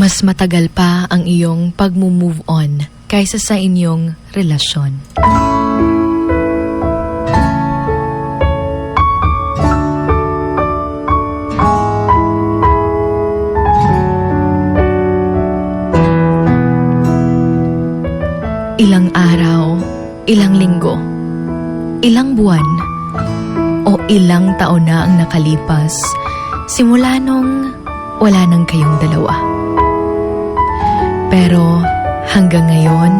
Mas matagal pa ang iyong pag-move on kaysa sa inyong relasyon. Ilang araw, ilang linggo, ilang buwan, o ilang taon na ang nakalipas simula nung wala nang kayong dalawa. Pero hanggang ngayon,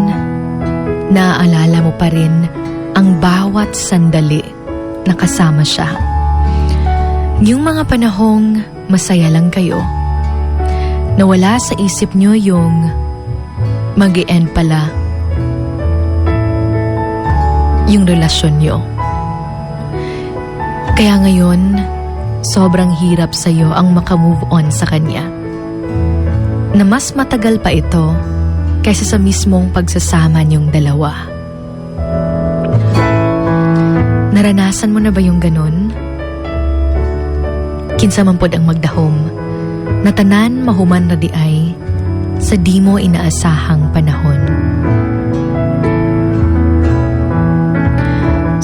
naaalala mo pa rin ang bawat sandali na kasama siya. Yung mga panahong masaya lang kayo, nawala sa isip nyo yung mag end pala yung relasyon nyo. Kaya ngayon, sobrang hirap sa'yo ang makamove on sa kanya. Na mas matagal pa ito kaysa sa mismong pagsasama niyong dalawa. Naranasan mo na ba yung ganun? Kinsa man pod ang magdahom, natanan mahuman na di ay sa di mo inaasahang panahon.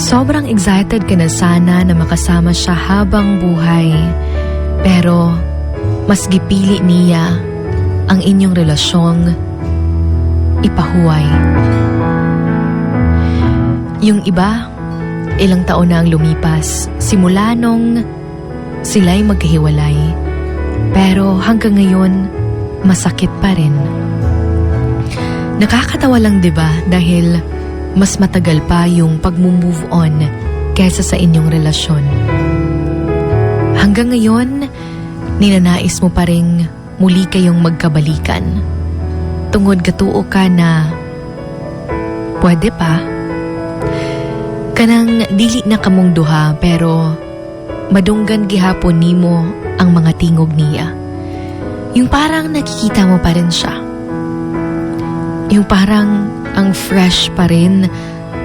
Sobrang excited ka na sana na makasama siya habang buhay. Pero mas gipili niya ang inyong relasyong ipahuway. Yung iba, ilang taon na ang lumipas simula nung sila'y magkahiwalay. Pero hanggang ngayon, masakit pa rin. Nakakatawa lang 'di ba dahil mas matagal pa yung pag-move on kaysa sa inyong relasyon. Hanggang ngayon, ninanais mo pa rin muli kayong magkabalikan. Tungod katuo ka na pwede pa. Kanang dili na kamong duha pero madunggan gihapon nimo ang mga tingog niya. Yung parang nakikita mo pa rin siya. Yung parang ang fresh pa rin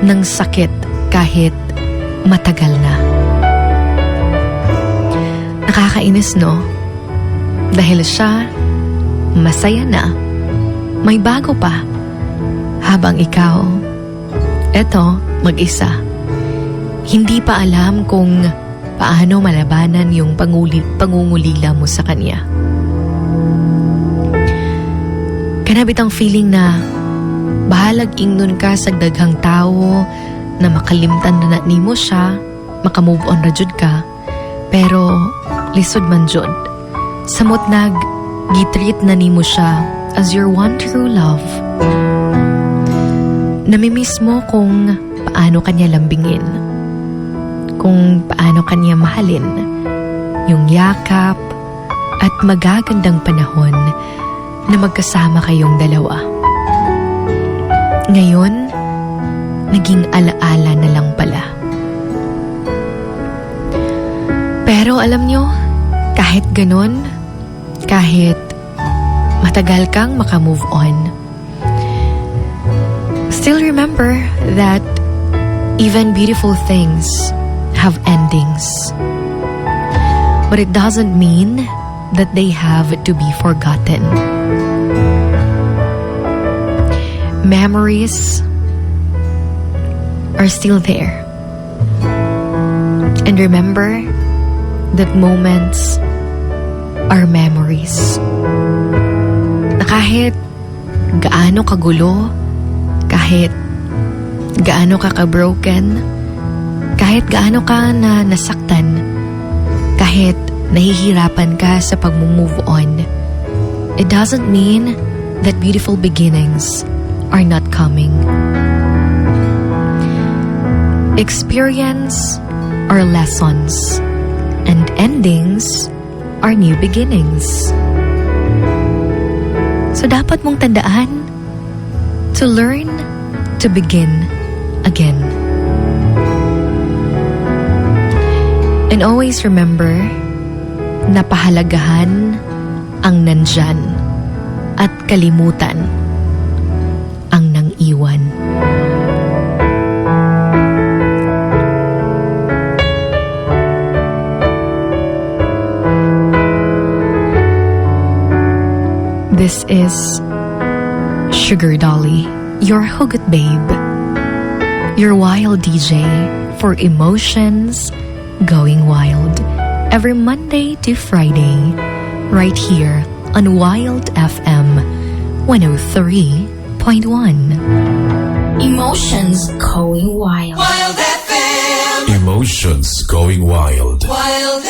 ng sakit kahit matagal na. Nakakainis no? Dahil siya, masaya na. May bago pa. Habang ikaw, eto, mag-isa. Hindi pa alam kung paano malabanan yung panguli, pangungulila mo sa kanya. Kanabit ang feeling na bahalag ingnon ka sa daghang tao na makalimtan na na nimo siya, makamove on jud ka. Pero lisod man jud. Samot nag gitreat na nimo siya as your one true love. Namimiss mo kung paano kanya lambingin. Kung paano kanya mahalin. Yung yakap at magagandang panahon na magkasama kayong dalawa. Ngayon, naging alaala na lang pala. Pero alam nyo, kahit ganun, kahit matagal kang makamove on, still remember that even beautiful things have endings. But it doesn't mean that they have to be forgotten. Memories are still there. And remember that moments are memories. Na kahit gaano kagulo, kahit gaano ka ka-broken, kahit gaano ka na nasaktan, kahit nahihirapan ka sa pag-move on, it doesn't mean that beautiful beginnings are not coming. Experience are lessons, and endings are new beginnings. So dapat mong tandaan to learn to begin again. And always remember na pahalagahan ang nandyan at kalimutan This is Sugar Dolly, your hugot babe. Your wild DJ for emotions going wild. Every Monday to Friday, right here on Wild FM 103.1. Emotions going wild. Wild FM. Emotions going wild. Wild